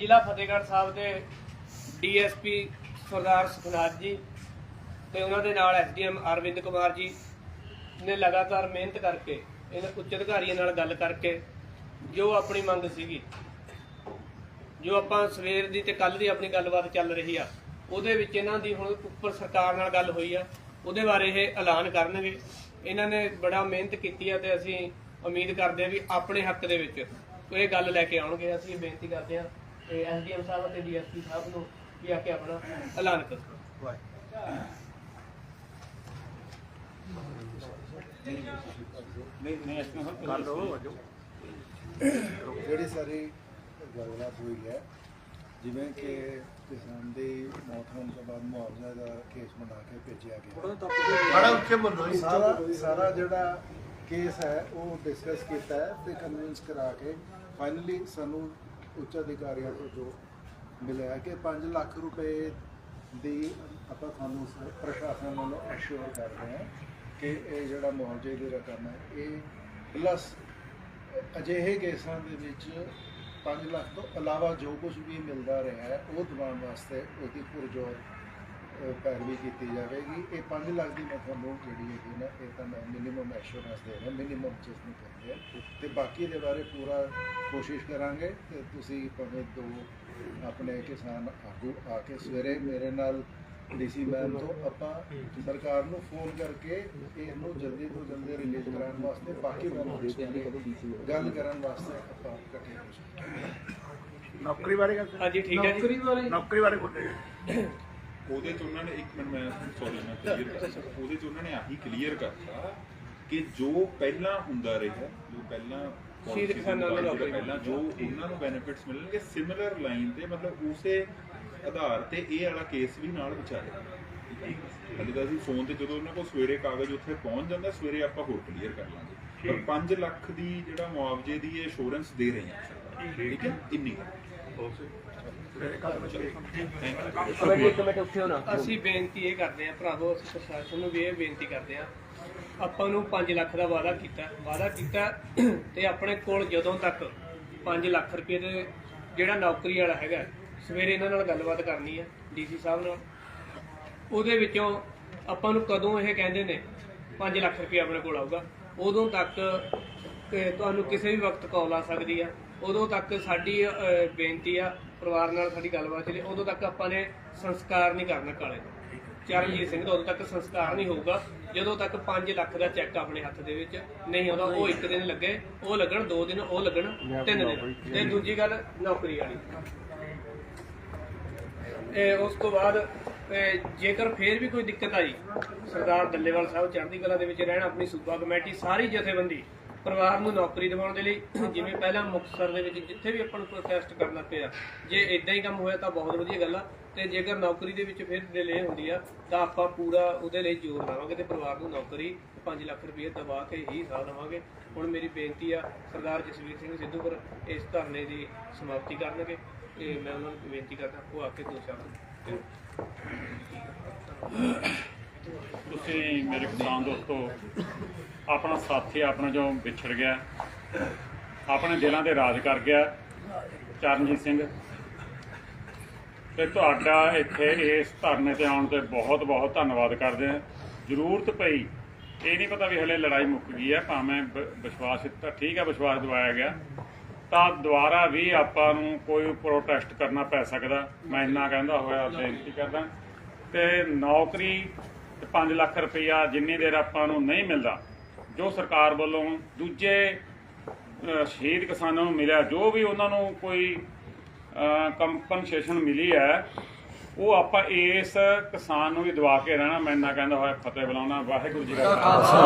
ਜ਼ਿਲ੍ਹਾ ਫਤਿਹਗੜ੍ਹ ਸਾਹਿਬ ਦੇ ਡੀਐਸਪੀ ਸਰਦਾਰ ਸੁਖਨਾਥ ਜੀ ਤੇ ਉਹਨਾਂ ਦੇ ਨਾਲ ਐਸਡੀਐਮ ਅਰਵਿੰਦ ਕੁਮਾਰ ਜੀ ਨੇ ਲਗਾਤਾਰ ਮਿਹਨਤ ਕਰਕੇ ਇਹਨਾਂ ਉੱਚ ਅਧਿਕਾਰੀਆਂ ਨਾਲ ਗੱਲ ਕਰਕੇ ਜੋ ਆਪਣੀ ਮੰਗ ਸੀਗੀ, ਜੋ ਆਪਾਂ ਸਵੇਰ ਦੀ ਤੇ ਕੱਲ ਦੀ ਆਪਣੀ ਗੱਲਬਾਤ ਚੱਲ ਰਹੀ ਆ, ਉਹਦੇ ਵਿੱਚ ਇਹਨਾਂ ਦੀ ਹੁਣ ਉੱਪਰ ਸਰਕਾਰ ਨਾਲ ਗੱਲ ਹੋਈ ਆ, ਉਹਦੇ ਬਾਰੇ ਇਹ ਐਲਾਨ ਕਰਨਗੇ। ਇਹਨਾਂ ਨੇ ਬੜਾ ਮਿਹਨਤ ਕੀਤੀ ਆ ਤੇ ਅਸੀਂ ਉਮੀਦ ਕਰਦੇ ਆ ਵੀ ਆਪਣੇ ਹੱਕ ਦੇ ਵਿੱਚ ਇਹ ਗੱਲ ਲੈ ਕੇ ਆਉਣਗੇ। ਅਸੀਂ ਬੇਨਤੀ ਕਰਦੇ ਆ ਤੇ ਐਸਡੀਐਮ ਸਾਹਿਬ ਅਤੇ ਡੀਐਸਪੀ ਸਾਹਿਬ ਨੂੰ ਵੀ ਆ ਕੇ ਆਪਣਾ ਐਲਾਨ ਕਰੋ। ਜਿਹੜੀ ਸਾਰੀ ਗੱਲਬਾਤ ਹੋਈ ਹੈ ਜਿਵੇਂ ਕਿ ਕਿਸਾਨ ਦੀ ਮੌਤ ਹੋਣ ਤੋਂ ਬਾਅਦ ਮੁਆਵਜ਼ਾ ਦਾ ਕੇਸ ਬਣਾ ਕੇ ਭੇਜਿਆ ਗਿਆ। ਬੜਾ ਉੱਚੇ ਬੋਲੋ ਸਾਰਾ ਸਾਰਾ ਜਿਹੜਾ ਕੇਸ ਹੈ ਉਹ ਡਿਸਕਸ ਕੀਤਾ ਹੈ ਤੇ ਕਨਵਿੰਸ ਕਰਾ ਕੇ ਫਾਈਨਲੀ ਸਾਨੂੰ ਉੱਚ ਅਧਿਕਾਰੀਆਂ ਤੋਂ ਜੋ ਮਿਲਿਆ ਕਿ 5 ਲੱਖ ਰੁਪਏ ਦੀ ਆਪਾਂ ਤੁਹਾਨੂੰ ਪ੍ਰਸ਼ਾਸਨ ਵੱਲੋਂ ਐਸ਼ੋਰ ਕਰ ਰਹੇ ਹਾਂ ਕਿ ਇਹ ਜਿਹੜਾ ਮੁਆਵਜ਼ੇ ਦੀ ਰਕਮ ਹੈ, ਇਹ ਪਲੱਸ ਅਜਿਹੇ ਕੇਸਾਂ ਦੇ ਵਿੱਚ 5 ਲੱਖ ਤੋਂ ਇਲਾਵਾ ਜੋ ਕੁਝ ਵੀ ਮਿਲਦਾ ਰਿਹਾ ਹੈ, ਉਹ ਦਿਵਾਉਣ ਵਾਸਤੇ ਉਹਦੀ ਪੁਰਜੋਰ ਪੈਰਵੀ ਕੀਤੀ ਜਾਵੇਗੀ। ਇਹ 5 ਲੱਖ ਦੀ ਮੈਂ ਤੁਹਾਨੂੰ ਜਿਹੜੀ ਹੈਗੀ ਨਾ ਇਹ ਤਾਂ ਮੈਂ ਮਿਨੀਮਮ ਐਸ਼ੋਰੈਂਸ ਦੇ ਰਿਹਾ ਮਿਨੀਮਮ ਜਿਸ ਨੂੰ ਕਹਿੰਦੇ ਆ। ਤੇ ਬਾਕੀ ਦੇ ਬਾਰੇ ਪੂਰਾ ਕੋਸ਼ਿਸ਼ ਕਰਾਂਗੇ ਤੇ ਤੁਸੀਂ ਭਾਵੇਂ ਦੋ ਆਪਣੇ ਕਿਸਾਨ ਆਗੂ ਆ ਕੇ ਸਵੇਰੇ ਮੇਰੇ ਨਾਲ ਡੀਸੀ ਮੈਮ ਤੋਂ ਆਪਾਂ ਸਰਕਾਰ ਨੂੰ ਫੋਨ ਕਰਕੇ ਇਹਨੂੰ ਜਲਦੀ ਤੋਂ ਜਲਦੀ ਰਿਲੀਜ਼ ਕਰਾਉਣ ਵਾਸਤੇ ਬਾਕੀ ਮੈਨੂੰ ਗੱਲ ਕਰਨ ਵਾਸਤੇ ਆਪਾਂ ਇਕੱਠੇ ਹੋ ਸਕਦੇ ਨੌਕਰੀ ਬਾਰੇ ਗੱਲ ਹਾਂਜੀ ਠੀਕ ਹੈ ਜੀ। ਨੌਕਰੀ ਬਾਰੇ ਬੋਲੋ ਉਹਦੇ ਚ ਉਹਨਾਂ ਨੇ ਇੱਕ ਮਿੰਟ ਮੈਂ ਸੌਰੀ ਮੈਂ ਕਲੀਅਰ ਕਰਦਾ ਉਹਦੇ ਚ ਉਹਨਾਂ ਨੇ ਆਹੀ ਕਲੀਅਰ ਕਰਤਾ ਕਿ ਜੋ ਪਹਿਲਾਂ ਹੁੰਦਾ ਰਿਹਾ ਜੋ ਪਹਿਲਾਂ ਸ਼ਹੀਦ ਕਿਸਾਨਾਂ ਨੂੰ ਜਿਹੜਾ ਨੌਕਰੀ ਪਹਿਲਾਂ ਜੋ ਉਹਨਾਂ ਨੂੰ ਬੈਨੀਫਿਟਸ ਮਿਲਣਗੇ ਸਿਮਿਲਰ ਲਾਈਨ ਤੇ ਮਤਲਬ ਉਸੇ ਆਧਾਰ ਤੇ ਇਹ ਵਾਲਾ ਕੇਸ ਵੀ ਨਾਲ ਵਿਚਾਰੇ ਹਲੇ ਤਾਂ ਅਸੀਂ ਫੋਨ ਤੇ ਜਦੋਂ ਉਹਨਾਂ ਕੋਲ ਸਵੇਰੇ ਕਾਗਜ਼ ਉੱਥੇ ਪਹੁੰਚ ਜਾਂਦਾ ਸਵੇਰੇ ਆਪਾਂ ਹੋਰ ਕਲੀਅਰ ਕਰ ਲਾਂਗੇ। ਪਰ 5 ਲੱਖ ਦੀ ਜਿਹੜਾ ਮੁਆਵਜ਼ੇ ਦੀ ਇਹ ਅਸ਼ੋਰੈਂਸ ਦੇ ਰਹੇ ਹਾਂ। ਸਰਕਾਰ। ਠੀਕ ਹੈ? ਇੰਨੀ ਗੱਲ ਕਮੇਟੀ ਅਸੀਂ ਬੇਨਤੀ ਇਹ ਕਰਦੇ ਆ ਭਰਾਵੋ, ਅਸੀਂ ਪ੍ਰਸ਼ਾਸਨ ਨੂੰ ਵੀ ਇਹ ਬੇਨਤੀ ਕਰਦੇ ਆ ਆਪਾਂ ਨੂੰ 5 ਲੱਖ ਦਾ ਵਾਅਦਾ ਕੀਤਾ ਵਾਅਦਾ ਕੀਤਾ ਤੇ ਆਪਣੇ ਕੋਲ ਜਦੋਂ ਤੱਕ 5 ਲੱਖ ਰੁਪਏ ਦੇ ਜਿਹੜਾ ਨੌਕਰੀ ਵਾਲਾ ਹੈਗਾ, ਸਵੇਰੇ ਇਹਨਾਂ ਨਾਲ ਗੱਲਬਾਤ ਕਰਨੀ ਆ ਡੀਸੀ ਸਾਹਿਬ ਨਾਲ। ਉਹਦੇ ਵਿੱਚੋਂ ਆਪਾਂ ਨੂੰ ਕਦੋਂ ਇਹ ਕਹਿੰਦੇ ਨੇ 5 ਲੱਖ ਰੁਪਏ ਆਪਣੇ ਕੋਲ ਆਊਗਾ। ਉਦੋਂ ਤੱਕ ਤੁਹਾਨੂੰ ਕਿਸੇ ਵੀ ਵਕਤ ਕਾਲ ਆ ਸਕਦੀ ਆ। ਉਦੋਂ ਤੱਕ ਸਾਡੀ ਅਹ, ਬੇਨਤੀ ਆ ਪਰਿਵਾਰ ਨਾਲ ਸਾਡੀ ਗੱਲਬਾਤ ਚੱਲੇ। ਉਦੋਂ ਤੱਕ ਆਪਾਂ ਨੇ ਸੰਸਕਾਰ ਨਹੀਂ ਕਰਨਾ ਕਾਲੇ ਦਾ ਚਰਨਜੀਤ ਸਿੰਘ ਦਾ ਉਦੋਂ ਤੱਕ ਸੰਸਕਾਰ ਨਹੀਂ ਹੋਊਗਾ। ਜਦੋਂ ਤੱਕ 5 ਲੱਖ ਦਾ ਚੈੱਕ ਆਪਣੇ ਹੱਥ ਦੇ ਵਿੱਚ ਨਹੀਂ ਆਉਂਦਾ ਉਹ ਇੱਕ ਦਿਨ ਲੱਗੇ ਉਹ ਲੱਗਣ ਦੋ ਦਿਨ ਉਹ ਲੱਗਣ ਤਿੰਨ ਦਿਨ। ਤੇ ਦੂਜੀ ਗੱਲ ਨੌਕਰੀ ਵਾਲੀ। ਇਹ ਉਸ ਤੋਂ ਬਾਅਦ ਇਹ ਜੇਕਰ ਫੇਰ ਵੀ ਕੋਈ ਦਿੱਕਤ ਆਈ ਸਰਦਾਰ ਦੱਲੇਵਾਲ ਸਾਹਿਬ ਚੜ੍ਹਦੀ ਕਲਾ ਦੇ ਵਿੱਚ ਰਹਿਣ ਆਪਣੀ ਸੂਬਾ ਕਮੇਟੀ ਸਾਰੀ ਜਥੇਬੰਦੀ ਪਰਿਵਾਰ ਨੂੰ ਨੌਕਰੀ ਦਿਵਾਉਣ ਦੇ ਲਈ ਜਿਵੇਂ ਪਹਿਲਾਂ ਮੁਕਤਸਰ ਦੇ ਵਿੱਚ ਜਿੱਥੇ ਵੀ ਆਪਾਂ ਨੂੰ ਪ੍ਰੋਟੈਸਟ ਕਰਨਾ ਪਿਆ, ਜੇ ਇਦਾਂ ਹੀ ਕੰਮ ਹੋਇਆ ਤਾਂ ਬਹੁਤ ਵਧੀਆ ਗੱਲ ਆ, ਤੇ ਜੇਕਰ ਨੌਕਰੀ ਦੇ ਵਿੱਚ ਫਿਰ ਡਿਲੇ ਹੁੰਦੀ ਆ, ਤਾਂ ਆਪਾਂ ਪੂਰਾ ਉਹਦੇ ਲਈ ਜ਼ੋਰ ਲਾਵਾਂਗੇ ਤੇ ਪਰਿਵਾਰ ਨੂੰ ਨੌਕਰੀ 5 ਲੱਖ ਰੁਪਏ ਦਵਾ ਕੇ ਹੀ ਸਾਥ ਦੇਵਾਂਗੇ। ਹੁਣ ਮੇਰੀ ਬੇਨਤੀ ਆ, ਸਰਦਾਰ ਜਸਵੀਰ ਸਿੰਘ ਸਿੱਧੂਪੁਰ ਇਸ ਧਰਨੇ ਦੀ ਸਮਾਪਤੀ ਕਰਨਗੇ, ਤੇ ਮੈਂ ਉਹਨਾਂ ਨੂੰ ਬੇਨਤੀ ਕਰਦਾ, ਉਹ ਆ ਕੇ ਦੋ ਸ਼ਬਦ ਤੁਸੀਂ ਮੇਰੇ ਕਿਸਾਨ ਦੋਸਤੋ ਆਪਣਾ ਸਾਥੀ ਆਪਣਾ ਜੋ ਵਿਛੜ ਗਿਆ, ਆਪਣੇ ਦਿਲਾਂ ਤੇ ਰਾਜ ਕਰ ਗਿਆ, ਚਰਨਜੀਤ ਸਿੰਘ। ਤੇ ਤੁਹਾਡਾ ਇੱਥੇ ਇਸ ਧਰਨੇ ਤੇ ਆਉਣ ਤੇ ਬਹੁਤ ਬਹੁਤ ਧੰਨਵਾਦ ਕਰਦੇ ਹਾਂ। ਜ਼ਰੂਰਤ ਪਈ, ਇਹ ਨਹੀਂ ਪਤਾ ਵੀ ਹਲੇ ਲੜਾਈ ਮੁੱਕ ਗਈ ਹੈ, ਭਾਵੇਂ ਬ- ਵਿਸ਼ਵਾਸ ਤਾਂ ਠੀਕ ਹੈ, ਵਿਸ਼ਵਾਸ ਦਿਵਾਇਆ ਗਿਆ। ਤਾਂ ਦੁਬਾਰਾ ਵੀ ਆਪਾਂ ਨੂੰ ਕੋਈ ਪ੍ਰੋਟੈਸਟ ਕਰਨਾ ਪੈ ਸਕਦਾ, ਮੈਂ ਇੰਨਾ ਕਹਿੰਦਾ ਹੋਇਆ ਬੇਨਤੀ ਕਰਦਾ। ਤੇ ਨੌਕਰੀ 5 ਲੱਖ ਰੁਪਈਆ ਜਿੰਨੀ ਦੇਰ ਆਪਾਂ ਨੂੰ ਨਹੀਂ ਮਿਲਦਾ ਜੋ ਸਰਕਾਰ ਵੱਲੋਂ ਦੂਜੇ ਸ਼ਹੀਦ ਕਿਸਾਨਾਂ ਨੂੰ ਮਿਲਿਆ, ਜੋ ਵੀ ਉਹਨਾਂ ਨੂੰ ਕੋਈ ਕੰਪਨਸੇਸ਼ਨ ਮਿਲੀ ਹੈ, ਉਹ ਆਪਾਂ ਇਸ ਕਿਸਾਨ ਨੂੰ ਵੀ ਦਵਾ ਕੇ ਰਹਿਣਾ, ਮੈਂ ਇੰਨਾ ਕਹਿੰਦਾ ਹੋਇਆ, ਫਤਿਹ ਬੁਲਾਉਣਾ, ਵਾਹਿਗੁਰੂ ਜੀ ਕਾ ਖਾਲਸਾ।